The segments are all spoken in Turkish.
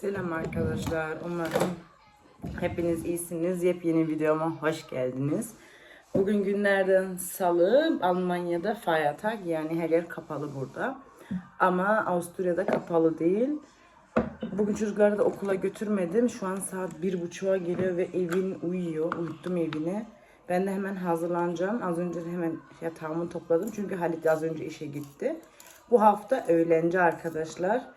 Selam arkadaşlar. Umarım hepiniz iyisiniz. Yepyeni videoma hoş geldiniz. Bugün günlerden salı. Almanya'da Feiertag yani her yer kapalı burada. Ama Avusturya'da kapalı değil. Bugün çocukları da okula götürmedim. Şu an saat bir buçuğa geliyor ve evin uyuyor. Uyuttum evini. Ben de hemen hazırlanacağım. Az önce hemen yatağımı topladım. Çünkü Halit az önce işe gitti. Bu hafta öğlenci arkadaşlar.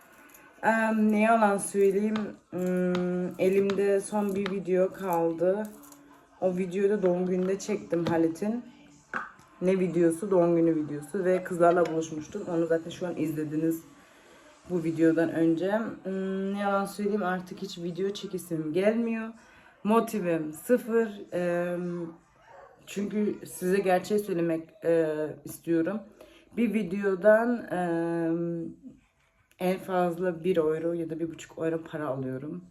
Ne yalan söyleyeyim. hmm, elimde son bir video kaldı. O videoyu da doğum gününde çektim Halit'in. Ne videosu? Doğum günü videosu ve kızlarla buluşmuştum. Onu zaten şu an izlediniz bu videodan önce. Hmm, ne yalan söyleyeyim artık hiç video çekesim gelmiyor. Motivim sıfır. Çünkü size gerçeği söylemek e, istiyorum. Bir videodan en fazla 1 euro ya da 1,5 euro para alıyorum.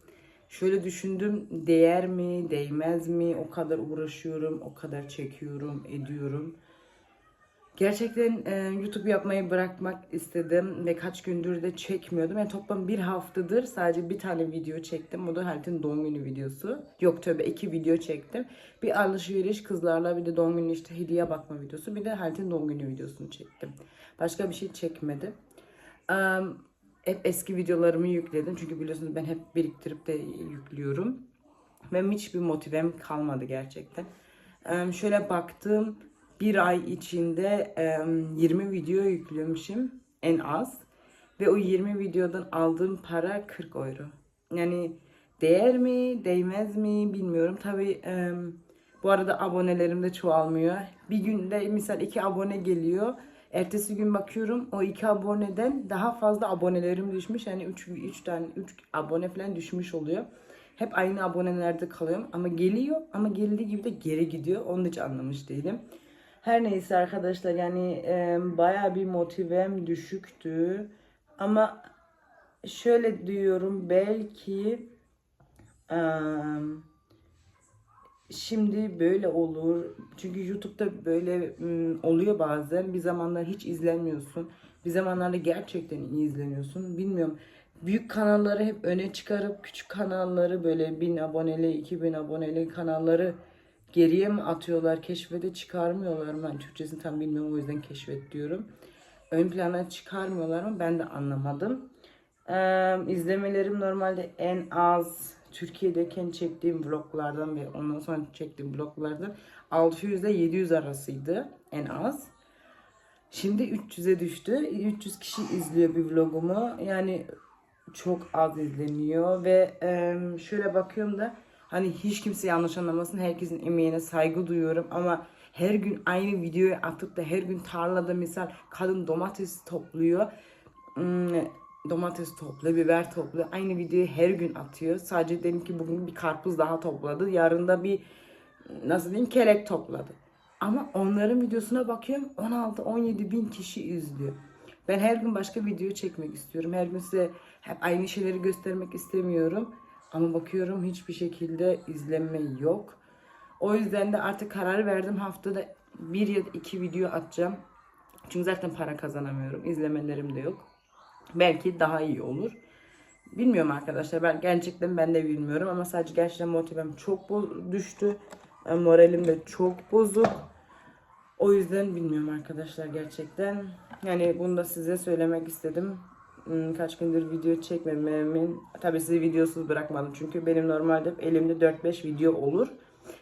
Şöyle düşündüm değer mi değmez mi o kadar uğraşıyorum o kadar çekiyorum ediyorum. Gerçekten e, YouTube yapmayı bırakmak istedim ve kaç gündür de çekmiyordum. Yani toplam bir haftadır sadece bir tane video çektim. O da Halit'in doğum günü videosu. Yok tövbe iki video çektim. Bir alışveriş kızlarla bir de doğum günü işte hediye bakma videosu. Bir de Halit'in doğum günü videosunu çektim. Başka bir şey çekmedim. Em, hep eski videolarımı yükledim. Çünkü biliyorsunuz ben hep biriktirip de yüklüyorum. Ve hiçbir motivem kalmadı gerçekten. Em, şöyle baktım. Bir ay içinde em, 20 video yüklemişim en az. Ve o 20 videodan aldığım para 40 euro. Yani değer mi, değmez mi bilmiyorum. Tabii em, bu arada abonelerim de çoğalmıyor. Bir günde misal iki abone geliyor. Ertesi gün bakıyorum o iki aboneden daha fazla abonelerim düşmüş. Yani 3 3 tane 3 abone falan düşmüş oluyor. Hep aynı abonelerde kalıyorum ama geliyor ama geldiği gibi de geri gidiyor. Onu hiç anlamış değilim. Her neyse arkadaşlar yani e, baya bir motivem düşüktü. Ama şöyle diyorum belki e, şimdi böyle olur. Çünkü YouTube'da böyle oluyor bazen. Bir zamanlar hiç izlenmiyorsun. Bir zamanlarda gerçekten iyi izleniyorsun. Bilmiyorum. Büyük kanalları hep öne çıkarıp küçük kanalları böyle 1000 aboneli, 2000 aboneli kanalları geriye mi atıyorlar? Keşfete çıkarmıyorlar mı? Ben Türkçesini tam bilmiyorum o yüzden keşfet diyorum. Ön plana çıkarmıyorlar mı? Ben de anlamadım. Ee, izlemelerim normalde en az Türkiye'deyken çektiğim vloglardan ve ondan sonra çektiğim vloglardan 600 ile 700 arasıydı en az. Şimdi 300'e düştü. 300 kişi izliyor bir vlogumu. Yani çok az izleniyor ve şöyle bakıyorum da hani hiç kimse yanlış anlamasın. Herkesin emeğine saygı duyuyorum ama her gün aynı videoyu atıp da her gün tarlada misal kadın domates topluyor. Hmm, domates topluyor, biber topluyor. Aynı videoyu her gün atıyor. Sadece dedim ki bugün bir karpuz daha topladı. Yarın da bir nasıl diyeyim kelek topladı. Ama onların videosuna bakıyorum 16-17 bin kişi izliyor. Ben her gün başka video çekmek istiyorum. Her gün size hep aynı şeyleri göstermek istemiyorum. Ama bakıyorum hiçbir şekilde izlenme yok. O yüzden de artık karar verdim. Haftada bir ya da iki video atacağım. Çünkü zaten para kazanamıyorum. İzlemelerim de yok. Belki daha iyi olur. Bilmiyorum arkadaşlar. Ben gerçekten ben de bilmiyorum ama sadece gerçekten motivem çok düştü. E, Moralim de çok bozuk. O yüzden bilmiyorum arkadaşlar gerçekten. Yani bunu da size söylemek istedim. Hmm, Kaç gündür video çekmememin tabii sizi videosuz bırakmadım. Çünkü benim normalde elimde 4-5 video olur.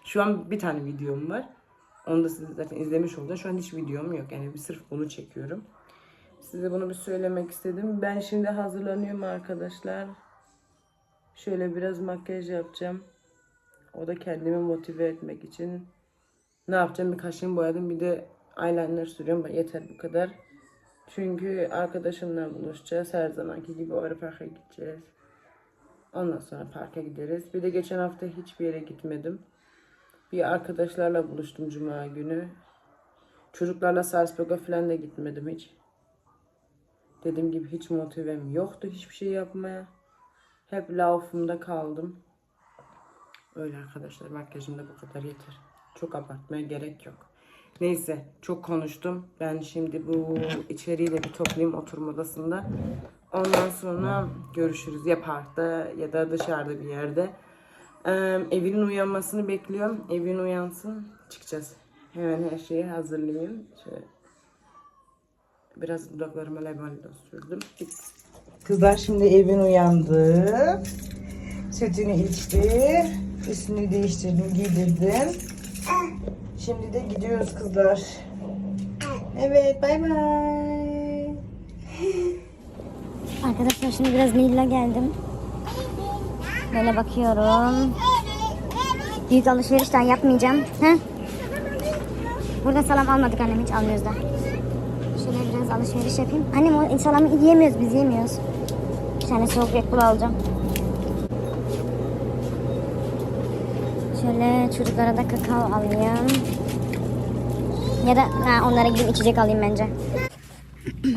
Şu an bir tane videom var. Onu da siz zaten izlemiş oldunuz. Şu an hiç videom yok. Yani sırf bunu çekiyorum. Size bunu bir söylemek istedim. Ben şimdi hazırlanıyorum arkadaşlar. Şöyle biraz makyaj yapacağım. O da kendimi motive etmek için. Ne yapacağım? Bir kaşımı boyadım. Bir de eyeliner sürüyorum. Yeter bu kadar. Çünkü arkadaşımla buluşacağız. Her zamanki gibi oraya parka gideceğiz. Ondan sonra parka gideriz. Bir de geçen hafta hiçbir yere gitmedim. Bir arkadaşlarla buluştum cuma günü. Çocuklarla Salzburg'a falan da gitmedim hiç. Dediğim gibi hiç motivem yoktu hiçbir şey yapmaya. Hep laufumda kaldım. Öyle arkadaşlar makyajım da bu kadar yeter. Çok abartmaya gerek yok. Neyse çok konuştum. Ben şimdi bu içeriği de bir toplayayım oturma odasında. Ondan sonra görüşürüz ya parkta ya da dışarıda bir yerde. Ee, evin uyanmasını bekliyorum. Evin uyansın çıkacağız. Hemen her şeyi hazırlayayım. Şöyle. Biraz dudaklarıma lavanta sürdüm. Kızlar şimdi evin uyandı. Sütünü içti. Üstünü değiştirdim, giydirdim. Şimdi de gidiyoruz kızlar. Evet, bay bay. Arkadaşlar şimdi biraz Nil'le geldim. Böyle bakıyorum. Büyük alışverişler yapmayacağım. He? Burada salam almadık annem hiç almıyoruz da. Alışveriş yapayım. Annem o salamı yiyemiyoruz biz yemiyoruz. Bir tane soğuk Red Bull alacağım. Şöyle çocuklara da kakao alayım. Ya da ha, onlara gidip içecek alayım bence.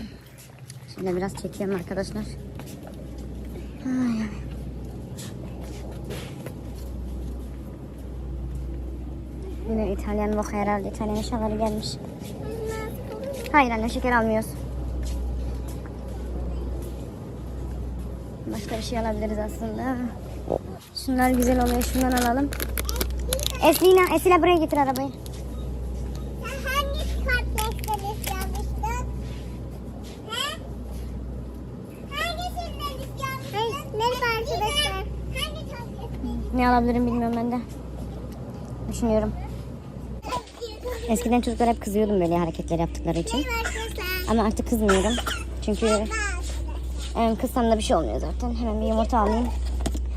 Şöyle biraz çekiyorum arkadaşlar. Ay. Yine İtalyan boka herhalde. İtalyan eşyaları gelmiş. Hayır anne şeker almıyoruz. Başka bir şey alabiliriz aslında. Şunlar güzel oluyor. Şundan alalım. Eslina, Esila buraya getir arabayı. Hangi? He? Merhaba arkadaşlar. Ne alabilirim bilmiyorum ben de. Düşünüyorum. Eskiden çocuklar hep kızıyordum böyle hareketler yaptıkları için. Ama artık kızmıyorum. Çünkü em, kızsam da bir şey olmuyor zaten. Hemen bir yumurta alayım.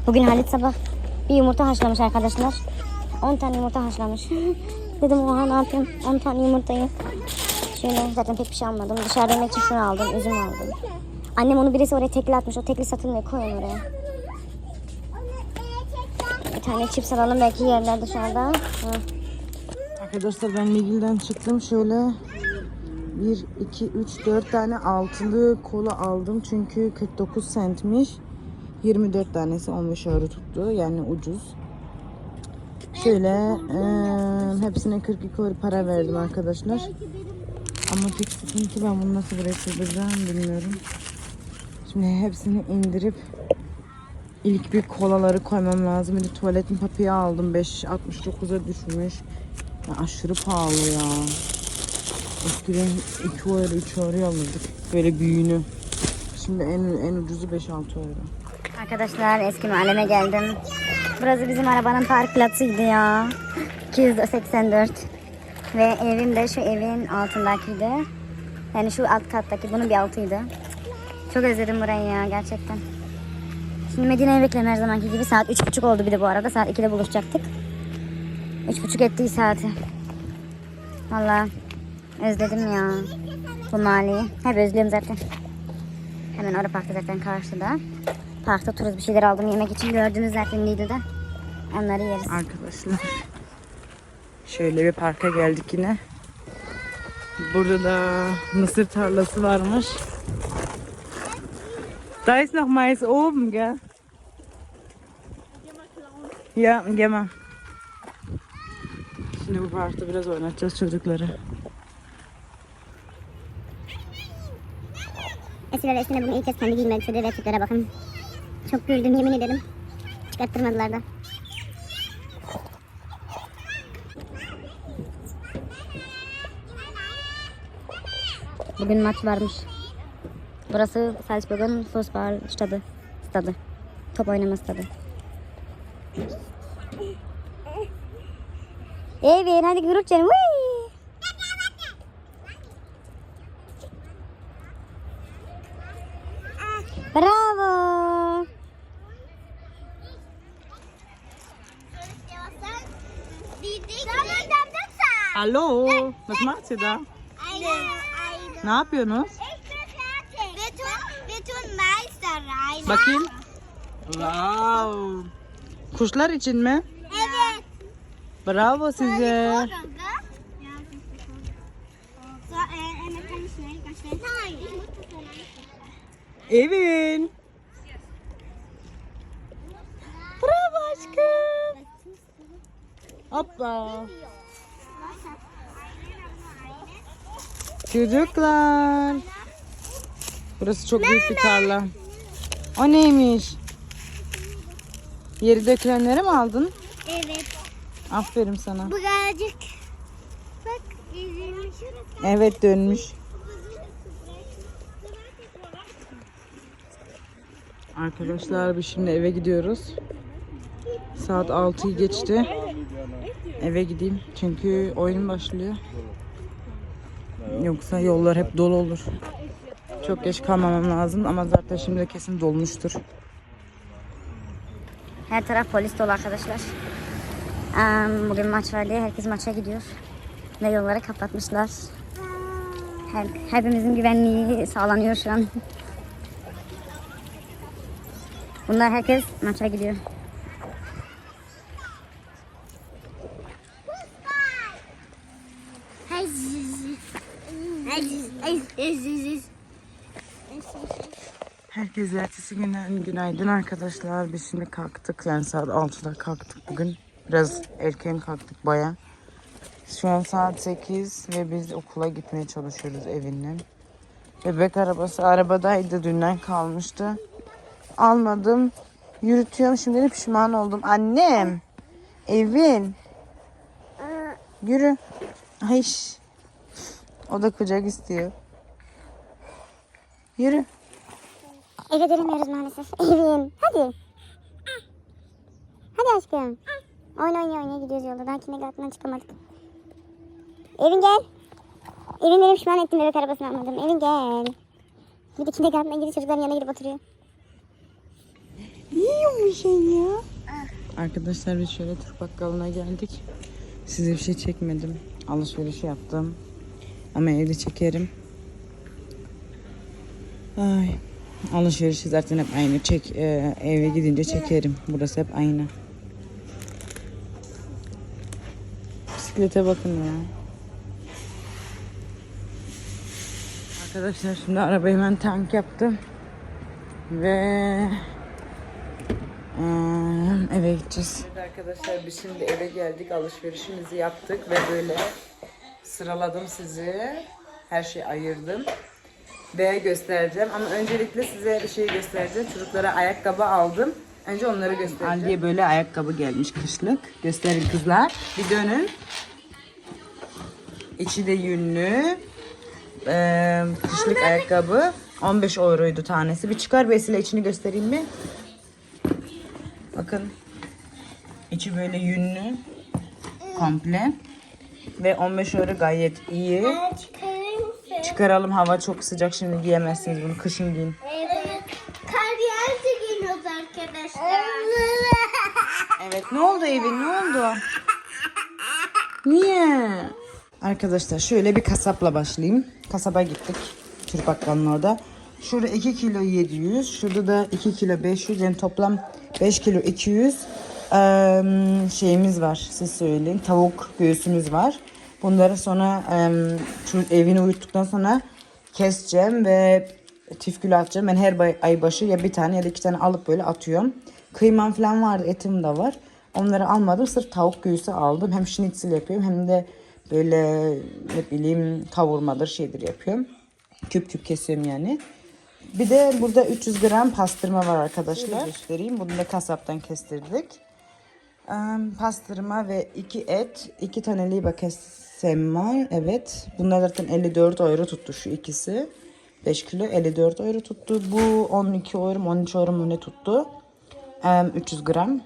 Bugün Halit sabah bir yumurta haşlamış arkadaşlar. 10 tane yumurta haşlamış. Dedim oha ne yapayım 10 tane yumurtayı. Şöyle zaten pek bir şey almadım. Dışarıda yemek için şunu aldım. Üzüm aldım. Annem onu birisi oraya tekli atmış. O tekli satılmıyor. Koy onu oraya. Bir tane chips alalım belki yerler dışarıda. Hı. Arkadaşlar ben Nigil'den çıktım. Şöyle 1, 2, 3, 4 tane altılı kola aldım. Çünkü 49 centmiş. 24 tanesi 15 euro tuttu. Yani ucuz. Şöyle eee, hepsine 42 euro para verdim arkadaşlar. Ama tek sıkıntı ben bunu nasıl buraya sığdıracağım bilmiyorum. Şimdi hepsini indirip ilk bir kolaları koymam lazım. Bir tuvaletin papiye aldım. 5.69'a düşmüş. Ya aşırı pahalı ya. Eskiden 2 euro 3 euro alırdık. Böyle büyüğünü. Şimdi en, en ucuzu 5-6 euro. Arkadaşlar eski mahalleme geldim. Burası bizim arabanın park platsıydı ya. 284. Ve evim de şu evin altındakiydi. Yani şu alt kattaki bunun bir altıydı. Çok özledim burayı ya gerçekten. Şimdi Medine'yi bekliyorum her zamanki gibi. Saat üç buçuk oldu bir de bu arada. Saat 2'de buluşacaktık. Üç buçuk etti saati. Valla özledim ya bu mahalleyi. Hep özlüyorum zaten. Hemen orada parkta zaten karşıda. Parkta otururuz bir şeyler aldım yemek için. Gördünüz zaten Lidl'de. Onları yeriz. Arkadaşlar. Şöyle bir parka geldik yine. Burada da mısır tarlası varmış. Da ist noch Mais oben, gell? Gel mal. Şimdi bu parkta biraz oynatacağız çocukları. Esile ve Esile bugün ilk kez kendi giymedi. Şöyle rakiplere bakın. Çok güldüm yemin ederim. Çıkarttırmadılar da. Bugün maç varmış. Burası Salzburg'un Fußball stadı. stadı. Top oynama stadı. Evet hadi grup canım. Whee! Bravo. Hallo, was macht ihr da? Ne yapıyorsunuz? Tun Meister rein. Bakayım. Wow. Kuşlar için mi? Bravo size. Evin. Bravo aşkım. Hoppa. Çocuklar. Burası çok büyük bir tarla. O neymiş? Yeri dökülenleri mi aldın? Evet. Aferin sana. Birazcık. Bak izlemiş. Evet dönmüş. Arkadaşlar biz şimdi eve gidiyoruz. Saat 6'yı geçti. Eve gideyim çünkü oyun başlıyor. Yoksa yollar hep dolu olur. Çok geç kalmamam lazım ama zaten şimdi kesin dolmuştur. Her taraf polis dolu arkadaşlar. Bugün maç var diye herkes maça gidiyor. Ve yolları kapatmışlar. Her, hepimizin güvenliği sağlanıyor şu an. Bunlar herkes maça gidiyor. Herkese ertesi günden günaydın arkadaşlar. Biz şimdi kalktık. Yani saat 6'da kalktık bugün. Biraz erken kalktık baya. Şu an saat 8 ve biz okula gitmeye çalışıyoruz evinden. Bebek arabası arabadaydı. Dünden kalmıştı. Almadım. Yürütüyorum. Şimdi de pişman oldum. Annem. Evin. Yürü. Ay. O da kucak istiyor. Yürü. Eve dönemiyoruz maalesef. Evin. Hadi. Hadi aşkım. Oyun oynaya oynaya gidiyoruz yolda. Daha kindergarten'dan çıkamadık. Evin gel. Evin benim pişman ettim bebek arabasını almadım. Evin gel. Bir de kindergarten'dan gidiyor çocukların yanına gidip oturuyor. Yiyor şey ya? Arkadaşlar biz şöyle Türk bakkalına geldik. Size bir şey çekmedim. Alışveriş yaptım. Ama evde çekerim. Ay. Alışverişi zaten hep aynı. Çek e, eve gidince çekerim. Burası hep aynı. Bisiklete bakın ya. Arkadaşlar şimdi arabayı ben tank yaptım. Ve Hmm, eve gideceğiz. arkadaşlar biz şimdi eve geldik. Alışverişimizi yaptık ve böyle sıraladım sizi. Her şeyi ayırdım. Ve göstereceğim. Ama öncelikle size bir şey göstereceğim. Çocuklara ayakkabı aldım. Önce onları göstereceğim. Ali'ye böyle ayakkabı gelmiş kışlık. Gösterin kızlar. Bir dönün. İçi de yünlü. Ee, kışlık ayakkabı. 15 euroydu tanesi. Bir çıkar Vesile içini göstereyim mi? Bakın. içi böyle yünlü. Komple. Ve 15 euro gayet iyi. Çıkaralım hava çok sıcak şimdi giyemezsiniz bunu. Kışın giyin. Evet. Kar yağınca arkadaşlar. Evet ne oldu evin ne oldu? Niye? Arkadaşlar şöyle bir kasapla başlayayım. Kasaba gittik. Türk bakkalının orada. Şurada 2 kilo 700. Şurada da 2 kilo 500. Yani toplam 5 kilo 200 eee, şeyimiz var. Siz söyleyin. Tavuk göğsümüz var. Bunları sonra şu evini uyuttuktan sonra keseceğim ve tifkül atacağım. Ben her ay başı ya bir tane ya da iki tane alıp böyle atıyorum. Kıymam falan vardı, etim de var. Onları almadım. Sırf tavuk göğsü aldım. Hem schnitzel yapıyorum hem de böyle ne bileyim kavurmadır şeydir yapıyorum. Küp küp kesiyorum yani. Bir de burada 300 gram pastırma var arkadaşlar. Göstereyim. Bunu da kasaptan kestirdik. Pastırma ve iki et, iki tane liba kesem var. Evet. Bunlar zaten 54 euro tuttu şu ikisi. 5 kilo 54 euro tuttu. Bu 12 euro mu 13 euro mu ne tuttu? Eee, 300 gram.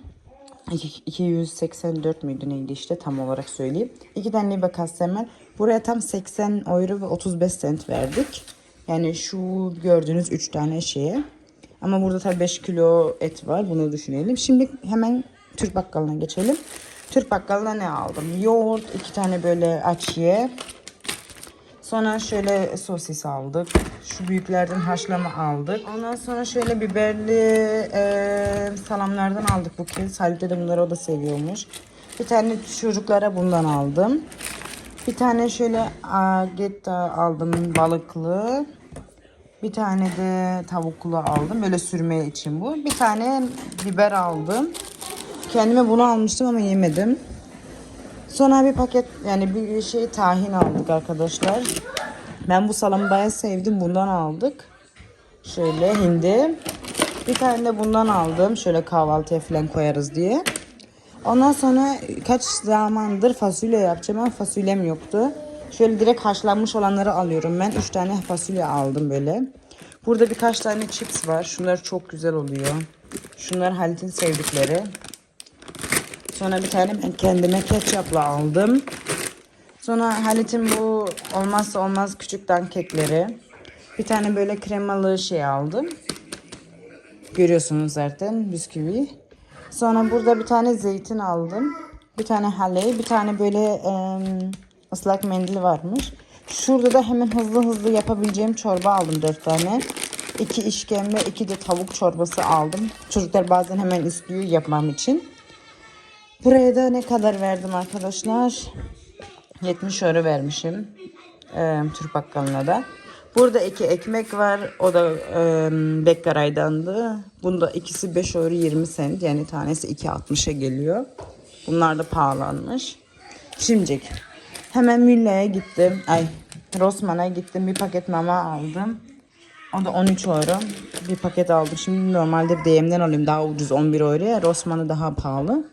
İki- 284 müydü neydi işte tam olarak söyleyeyim. İki tane liba kasem Buraya tam 80 euro ve 35 cent verdik. Yani şu gördüğünüz 3 tane şeye. Ama burada tabii 5 kilo et var. Bunu düşünelim. Şimdi hemen Türk bakkalına geçelim. Türk bakkalına ne aldım? Yoğurt, iki tane böyle açıye. Sonra şöyle sosis aldık. Şu büyüklerden haşlama aldık. Ondan sonra şöyle biberli eee, salamlardan aldık bu kez. Halit de bunları o da seviyormuş. Bir tane çocuklara bundan aldım. Bir tane şöyle agetta aldım balıklı. Bir tane de tavuklu aldım. Böyle sürmeye için bu. Bir tane biber aldım. Kendime bunu almıştım ama yemedim. Sonra bir paket yani bir şey tahin aldık arkadaşlar. Ben bu salamı bayağı sevdim. Bundan aldık. Şöyle hindi. Bir tane de bundan aldım. Şöyle kahvaltıya falan koyarız diye. Ondan sonra kaç zamandır fasulye yapacağım ama fasulyem yoktu. Şöyle direkt haşlanmış olanları alıyorum ben. 3 tane fasulye aldım böyle. Burada birkaç tane chips var. Şunlar çok güzel oluyor. Şunlar Halit'in sevdikleri. Sonra bir tane ben kendime ketçapla aldım. Sonra Halit'in bu olmazsa olmaz küçük kekleri. Bir tane böyle kremalı şey aldım. Görüyorsunuz zaten bisküvi. Sonra burada bir tane zeytin aldım. Bir tane haley, bir tane böyle em, ıslak mendil varmış. Şurada da hemen hızlı hızlı yapabileceğim çorba aldım dört tane. İki işkembe, iki de tavuk çorbası aldım. Çocuklar bazen hemen istiyor yapmam için. Buraya da ne kadar verdim arkadaşlar? 70 euro vermişim. Ee, Türk bakkalına da. Burada iki ekmek var. O da e, Bekkaray'dandı. Bunda ikisi 5 euro 20 sent. Yani tanesi 2.60'a geliyor. Bunlar da pahalanmış. Şimdilik hemen Mülle'ye gittim. Ay Rossmann'a gittim. Bir paket mama aldım. O da 13 euro. Bir paket aldım. Şimdi normalde DM'den alayım. Daha ucuz 11 euroya. Rossmann'ı daha pahalı.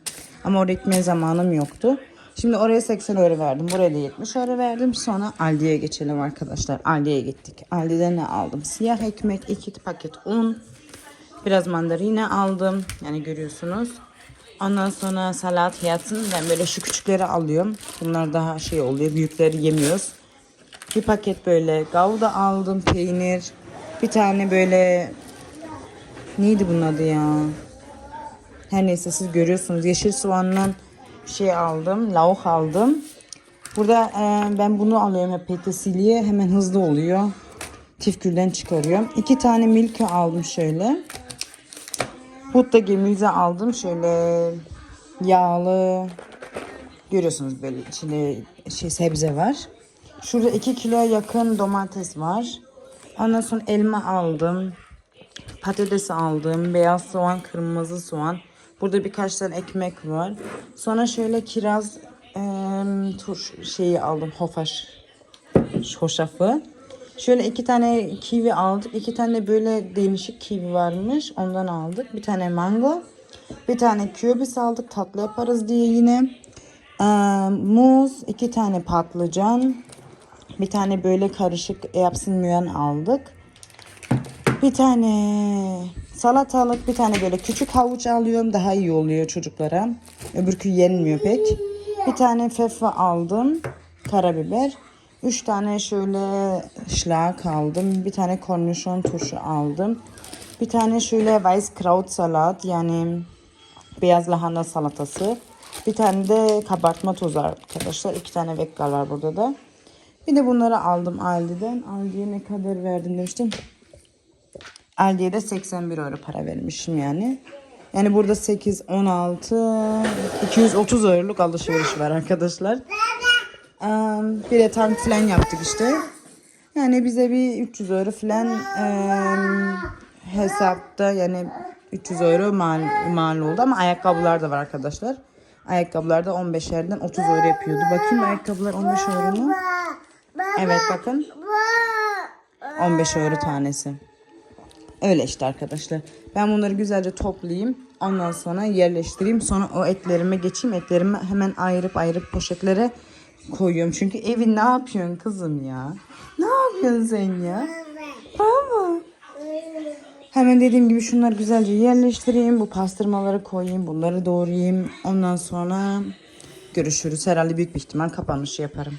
Ama oraya gitmeye zamanım yoktu. Şimdi oraya 80 euro verdim. Buraya da 70 euro verdim. Sonra Aldi'ye geçelim arkadaşlar. Aldi'ye gittik. Aldi'de ne aldım? Siyah ekmek, 2 paket un. Biraz mandalina aldım. Yani görüyorsunuz. Ondan sonra salat yatsın. Ben böyle şu küçükleri alıyorum. Bunlar daha şey oluyor. Büyükleri yemiyoruz. Bir paket böyle gavda aldım. Peynir. Bir tane böyle neydi bunun adı ya? Her neyse siz görüyorsunuz. Yeşil soğandan şey aldım. Lavuk aldım. Burada e, ben bunu alıyorum hep petesilye. Hemen hızlı oluyor. Tifkülden çıkarıyorum. İki tane milka aldım şöyle. Hutta gemüze aldım. Şöyle yağlı. Görüyorsunuz böyle içinde şey sebze var. Şurada 2 kilo yakın domates var. Ondan sonra elma aldım. Patates aldım. Beyaz soğan, kırmızı soğan. Burada birkaç tane ekmek var. Sonra şöyle kiraz em, tur şeyi aldım. Hofaş. Hoşafı. Şöyle iki tane kivi aldık. İki tane böyle değişik kivi varmış. Ondan aldık. Bir tane mango. Bir tane kürbis aldık. Tatlı yaparız diye yine. Ee, muz. iki tane patlıcan. Bir tane böyle karışık yapsın müyen aldık. Bir tane salatalık, bir tane böyle küçük havuç alıyorum. Daha iyi oluyor çocuklara. Öbürkü yenmiyor pek. Bir tane fefe aldım. Karabiber. Üç tane şöyle şlak aldım. Bir tane kornişon turşu aldım. Bir tane şöyle Weisskraut salat yani beyaz lahana salatası. Bir tane de kabartma tozu arkadaşlar. İki tane vekka var burada da. Bir de bunları aldım Aldi'den. Aldi'ye ne kadar verdim demiştim. Aldi'ye de 81 euro para vermişim yani. Yani burada 8, 16, 230 euroluk alışveriş var arkadaşlar. Eee, Bir de tank falan yaptık işte. Yani bize bir 300 euro falan eee, hesapta yani 300 euro mal, mal oldu ama ayakkabılar da var arkadaşlar. Ayakkabılar da 15'lerden 30 euro yapıyordu. Bakayım ayakkabılar 15 euro mu? Evet bakın. 15 euro tanesi. Öyle işte arkadaşlar. Ben bunları güzelce toplayayım. Ondan sonra yerleştireyim. Sonra o etlerime geçeyim. Etlerimi hemen ayırıp ayırıp poşetlere koyuyorum. Çünkü evin ne yapıyorsun kızım ya? Ne yapıyorsun sen ya? Baba. Hemen dediğim gibi şunları güzelce yerleştireyim. Bu pastırmaları koyayım. Bunları doğrayayım. Ondan sonra görüşürüz. Herhalde büyük bir ihtimal kapanışı yaparım.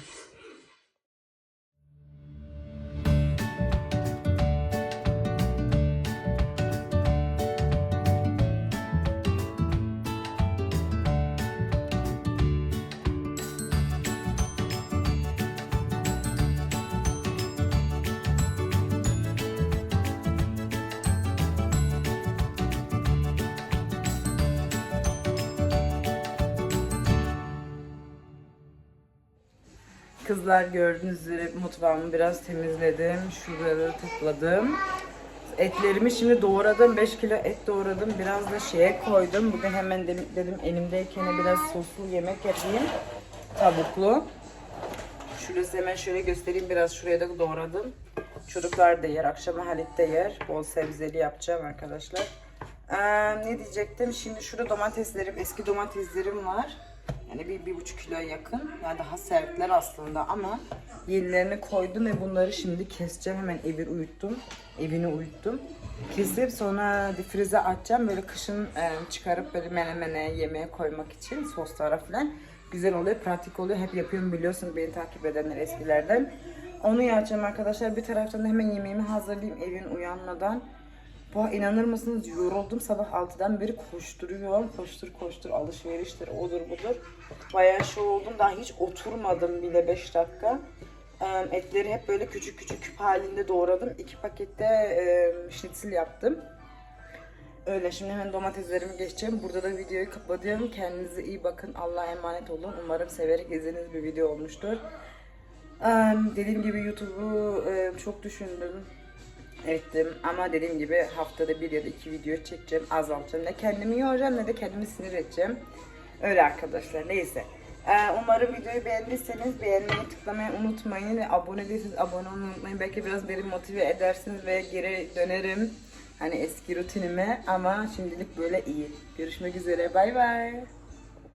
Kızlar gördüğünüz üzere mutfağımı biraz temizledim. Şuraları topladım. Etlerimi şimdi doğradım. 5 kilo et doğradım. Biraz da şeye koydum. Bugün hemen de- dedim elimdeyken biraz soslu yemek yapayım. Tavuklu. Şurası hemen şöyle göstereyim. Biraz şuraya da doğradım. Çocuklar da yer. Akşama Halit de yer. Bol sebzeli yapacağım arkadaşlar. Ee, ne diyecektim? Şimdi şurada domateslerim, eski domateslerim var. Yani bir, bir buçuk kilo yakın. Yani daha sertler aslında ama yenilerini koydum ve bunları şimdi keseceğim. Hemen evi uyuttum. Evini uyuttum. Kesip sonra difrize atacağım. Böyle kışın e, çıkarıp böyle menemene yemeğe koymak için soslara falan. Güzel oluyor, pratik oluyor. Hep yapıyorum biliyorsun beni takip edenler eskilerden. Onu yapacağım arkadaşlar. Bir taraftan da hemen yemeğimi hazırlayayım evin uyanmadan. Bu inanır mısınız yoruldum sabah 6'dan beri koşturuyorum. Koştur koştur alışveriştir odur budur. Bayağı şey oldum daha hiç oturmadım bile 5 dakika. Etleri hep böyle küçük küçük küp halinde doğradım. İki pakette schnitzel yaptım. Öyle şimdi hemen domateslerimi geçeceğim. Burada da videoyu kapatıyorum. Kendinize iyi bakın. Allah'a emanet olun. Umarım severek izlediğiniz bir video olmuştur. Dediğim gibi YouTube'u çok düşündüm ettim ama dediğim gibi haftada bir ya da iki video çekeceğim, azaltacağım. Ne kendimi yoracağım ne de kendimi sinir edeceğim. Öyle arkadaşlar neyse. Ee, umarım videoyu beğendiyseniz beğenmeyi tıklamayı unutmayın abone değilseniz abone olmayı unutmayın. Belki biraz beni motive edersiniz ve geri dönerim. Hani eski rutinime ama şimdilik böyle iyi. Görüşmek üzere bay bay.